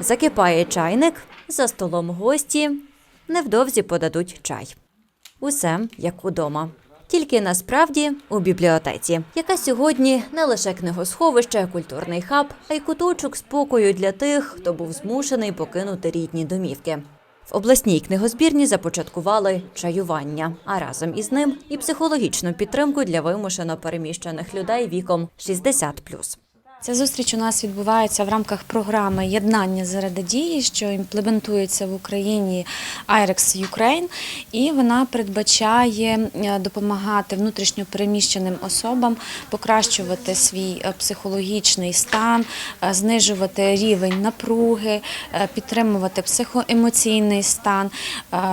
Закипає чайник, за столом гості, невдовзі подадуть чай. Усе як удома. Тільки насправді у бібліотеці, яка сьогодні не лише книгосховище, культурний хаб, а й куточок спокою для тих, хто був змушений покинути рідні домівки. В обласній книгозбірні започаткували чаювання, а разом із ним і психологічну підтримку для вимушено переміщених людей віком 60+. Ця зустріч у нас відбувається в рамках програми Єднання заради дії, що імплементується в Україні IREX Ukraine, і вона передбачає е, допомагати внутрішньо переміщеним особам покращувати свій е, психологічний стан, е, знижувати рівень напруги, підтримувати психоемоційний стан,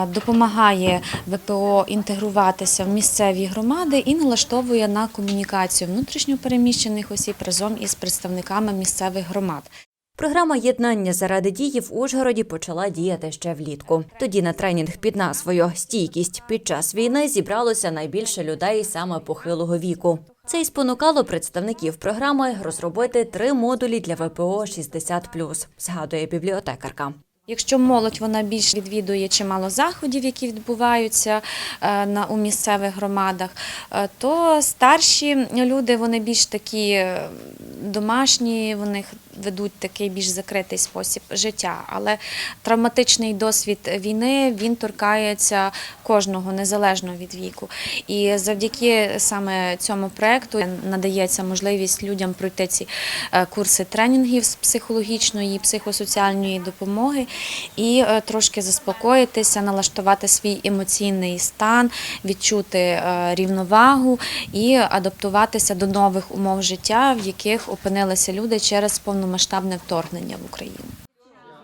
допомагає ВПО інтегруватися в місцеві громади і налаштовує на комунікацію внутрішньо переміщених осіб разом із представниками місцевих громад. Програма єднання заради дії в Ужгороді почала діяти ще влітку. Тоді на тренінг під назвою Стійкість під час війни зібралося найбільше людей саме похилого віку. Це й спонукало представників програми розробити три модулі для ВПО 60+, згадує бібліотекарка. Якщо молодь вона більш відвідує чимало заходів, які відбуваються е, на у місцевих громадах, е, то старші люди вони більш такі е, домашні, вони х- ведуть такий більш закритий спосіб життя. Але травматичний досвід війни він торкається кожного незалежно від віку. І завдяки саме цьому проекту надається можливість людям пройти ці е, курси тренінгів з психологічної і психосоціальної допомоги і е, трошки заспокоїтися, налаштувати свій емоційний стан, відчути е, рівновагу і адаптуватися до нових умов життя, в яких опинилися люди через повномасштабне вторгнення в Україну.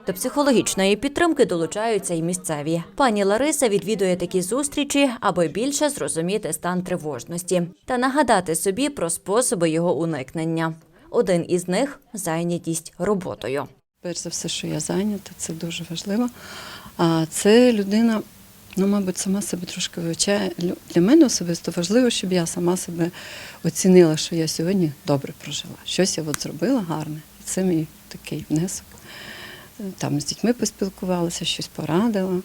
До психологічної підтримки долучаються й місцеві. Пані Лариса відвідує такі зустрічі, аби більше зрозуміти стан тривожності та нагадати собі про способи його уникнення. Один із них зайнятість роботою. Перш за все, що я зайнята, це дуже важливо. А це людина, ну, мабуть, сама себе трошки вивчає. Для мене особисто важливо, щоб я сама себе оцінила, що я сьогодні добре прожила. Щось я от зробила гарне. І це мій такий внесок. Там з дітьми поспілкувалася, щось порадила,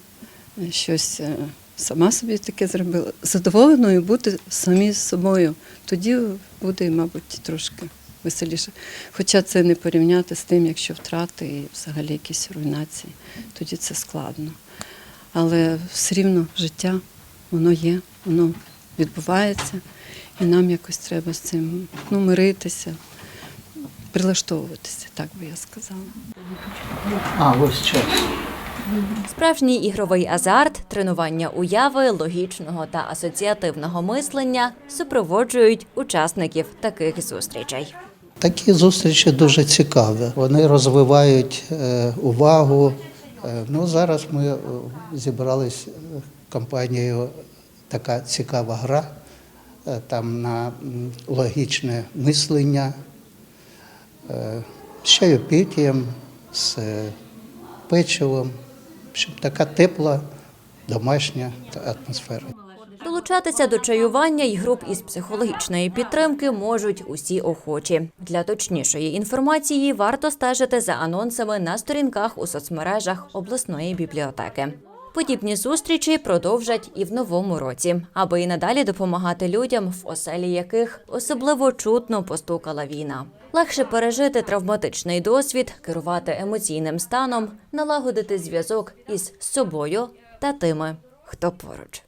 щось е, сама собі таке зробила. Задоволеною бути самі з собою. Тоді буде, мабуть, трошки веселіше. Хоча це не порівняти з тим, якщо втрати і взагалі якісь руйнації, тоді це складно. Але все рівно життя, воно є, воно відбувається, і нам якось треба з цим ну, миритися, прилаштовуватися, так би я сказала. А, ось час. Справжній ігровий азарт, тренування уяви, логічного та асоціативного мислення супроводжують учасників таких зустрічей. Такі зустрічі дуже цікаві. Вони розвивають е, увагу. Е, ну, зараз ми е, зібрались е, компанією така цікава гра. Там на логічне мислення з чайопітієм, з печивом. щоб така тепла домашня атмосфера. Долучатися до чаювання й груп із психологічної підтримки можуть усі охочі. Для точнішої інформації варто стежити за анонсами на сторінках у соцмережах обласної бібліотеки. Подібні зустрічі продовжать і в новому році, аби і надалі допомагати людям, в оселі яких особливо чутно постукала війна. Легше пережити травматичний досвід, керувати емоційним станом, налагодити зв'язок із собою та тими, хто поруч.